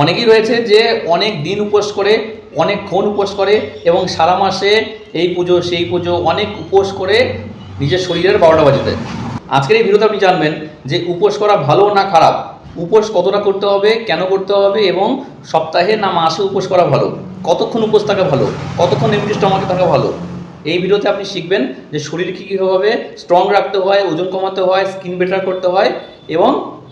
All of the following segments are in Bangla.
অনেকেই রয়েছে যে অনেক দিন উপোস করে অনেকক্ষণ উপোস করে এবং সারা মাসে এই পুজো, সেই পুজো অনেক উপোস করে নিজের শরীরের বারোটা বাজে দেয় আজকের এই ভিডিওতে আপনি জানবেন যে উপোস করা ভালো না খারাপ? উপোস কতটা করতে হবে, কেন করতে হবে এবং সপ্তাহে না মাসে উপোস করা ভালো? কতক্ষণ উপোস থাকা ভালো? কতক্ষণ এমনি স্টমাকে থাকা ভালো? এই ভিডিওতে আপনি শিখবেন যে শরীর কী কীভাবে স্ট্রং রাখতে হয়, ওজন কমাতে হয় স্কিন বেটার করতে হয় এবং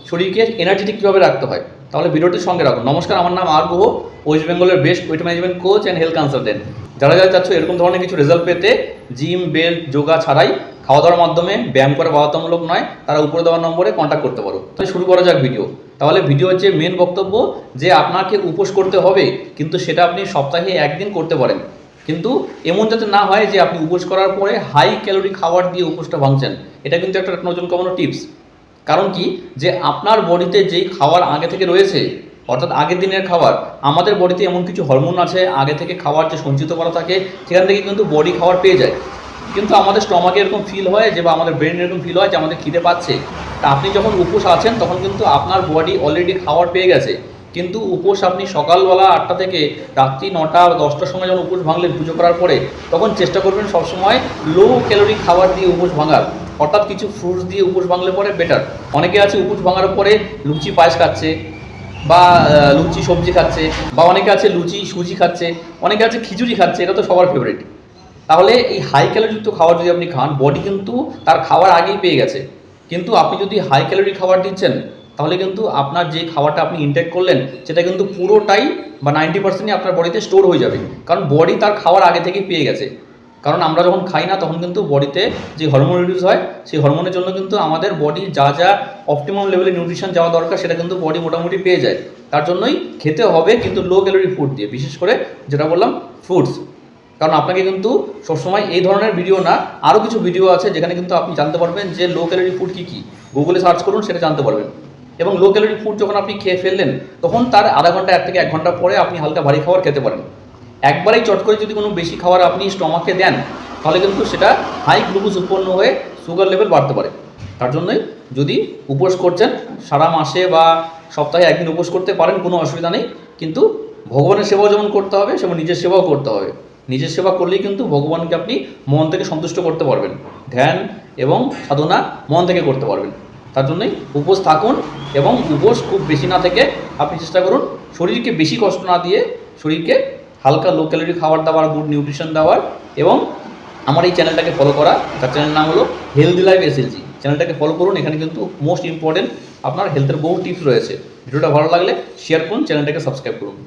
শরীরকে এনার্জেটিক কীভাবে রাখতে হয়। তাহলে ভিডিওটির সঙ্গে রাখুন। নমস্কার, আমার নাম আর গুহ ওয়েস্ট বেঙ্গলের best weight management coach and health consultant যারা যারা চাচ্ছ এরকম ধরনের কিছু রেজাল্ট পেতে জিম বেল্ট যোগা ছাড়াই খাওয়া দাওয়ার মাধ্যমে ব্যায়াম করা বাধ্যতামূলক নয়, তারা উপরে দেওয়া নম্বরে কন্ট্যাক্ট করতে পারো। তাহলে শুরু করা যাক ভিডিও তাহলে ভিডিও হচ্ছে মেন বক্তব্য যে আপনাকে উপোস করতে হবে, কিন্তু সেটা আপনি সপ্তাহে একদিন করতে পারেন। কিন্তু এমন যাতে না হয় যে আপনি উপোস করার পরে হাই ক্যালোরি খাবার দিয়ে উপোসটা ভাঙছেন। এটা কিন্তু একটা নতুন কমানো টিপস কারণ কি? যে আপনার বডিতে যেই খাবার আগে থেকে রয়েছে, অর্থাৎ আগের দিনের খাবার, আমাদের বডিতে এমন কিছু হরমোন আছে, আগে থেকে খাবার যে সঞ্চিত করা থাকে, সেখান থেকে কিন্তু বডি খাবার পেয়ে যায়। কিন্তু আমাদের স্টমাকে এরকম ফিল হয় যে বা আমাদের ব্রেন এরকম ফিল হয় যে আমাদের খিদে পাচ্ছে। তা আপনি যখন উপোস আছেন, তখন কিন্তু আপনার বডি অলরেডি খাবার পেয়ে গেছে। কিন্তু উপোস আপনি সকালবেলা আটটা থেকে রাত্রি নটা দশটার সময় যখন উপোস ভাঙলেন পুজো করার পরে, তখন চেষ্টা করবেন সবসময় লো ক্যালোরি খাবার দিয়ে উপোস ভাঙার। অর্থাৎ কিছু ফ্রুটস দিয়ে উপোস ভাঙলে পরে বেটার অনেকে আছে উপোস ভাঙার পরে লুচি পায়েস খাচ্ছে, বা লুচি সবজি খাচ্ছে, বা অনেকে আছে লুচি, সুজি খাচ্ছে, অনেকে আছে খিচুড়ি খাচ্ছে, এটা তো সবার ফেভারিট তাহলে এই হাই ক্যালোরিযুক্ত খাবার যদি আপনি খান বডি কিন্তু তার খাবার আগেই পেয়ে গেছে। কিন্তু আপনি যদি হাই ক্যালোরি খাবার দিচ্ছেন, তাহলে কিন্তু আপনার যে খাবারটা আপনি ইনটেক করলেন, সেটা কিন্তু পুরোটাই বা নাইনটি পার্সেন্টই আপনার বডিতে স্টোর হয়ে যাবে। কারণ বডি তার খাবার আগে থেকেই পেয়ে গেছে। কারণ আমরা যখন খাই না, তখন কিন্তু বডিতে যে হরমোন রিডিউস হয়, সেই হরমোনের জন্য কিন্তু আমাদের বডি যা যা অপটিমাম লেভেলে নিউট্রিশন যাওয়া দরকার, সেটা কিন্তু বডি মোটামুটি পেয়ে যায়। তার জন্যই খেতে হবে কিন্তু লো ক্যালোরি ফুড দিয়ে, বিশেষ করে যেটা বললাম ফ্রুটস কারণ আপনাকে কিন্তু সবসময় এই ধরনের ভিডিও না আরও কিছু ভিডিও আছে যেখানে কিন্তু আপনি জানতে পারবেন যে লো ক্যালোরি ফুড কী কী। গুগলে সার্চ করুন, সেটা জানতে পারবেন। এবং লো ক্যালোরি ফুড যখন আপনি খেয়ে ফেললেন, তখন তার আধা ঘণ্টা, এক থেকে এক ঘণ্টা পরে আপনি হালকা ভারী খাবার খেতে পারেন। একবারেই চট করে যদি কোনো বেশি খাবার আপনি স্টমাকে দেন, তাহলে কিন্তু সেটা হাই গ্লুকোজ উৎপন্ন হয়ে সুগার লেভেল বাড়তে পারে। তার জন্যই যদি উপোস করছেন, সারা মাসে বা সপ্তাহে একদিন উপোস করতে পারেন, কোনো অসুবিধা নেই। কিন্তু ভগবানের সেবাও যেমন করতে হবে, সেমন নিজের সেবাও করতে হবে। নিজের সেবা করলেই কিন্তু ভগবানকে আপনি মন থেকে সন্তুষ্ট করতে পারবেন। ধ্যান এবং সাধনা মন থেকে করতে পারবেন। তার জন্যই উপোস থাকুন এবং উপোস খুব বেশি না থেকে আপনি চেষ্টা করুন, শরীরকে বেশি কষ্ট না দিয়ে শরীরকে হালকা লো ক্যালোরি খাবার দাবার গুড নিউট্রিশন দেওয়ার এবং আমার এই চ্যানেলটাকে ফলো করা। তার চ্যানেলের নাম হলো হেলদি লাইফ এসএলজি চ্যানেলটাকে ফলো করুন, এখানে কিন্তু মোস্ট ইম্পর্টেন্ট আপনার হেলথের বহু টিপস রয়েছে। ভিডিওটা ভালো লাগলে শেয়ার করুন চ্যানেলটাকে সাবস্ক্রাইব করুন।